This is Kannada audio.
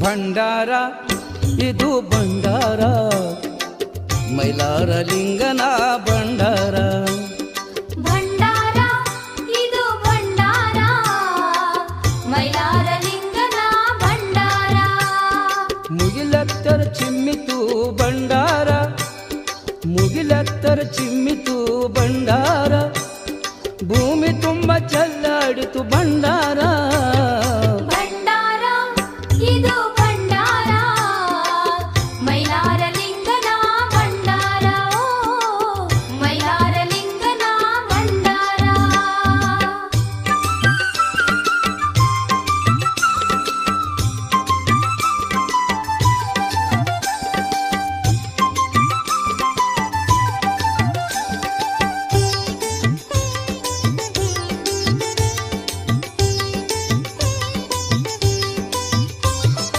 ಭಂಡಾರ ಇದು ಭಂಡಾರ. ಮೈಲಾರ ಲಿಂಗನಾ ಭಂಡಾರ. ಮುಗಿಲತ್ತರ ಚಿಮ್ಮಿತು ಭಂಡಾರ. ಮುಗಿಲತ್ತರ ಚಿಮ್ಮಿತು ಭಂಡಾರ. ಭೂಮಿ ತುಂಬ ಚಲ್ಲಾಡಿತು ಭಂಡಾರ.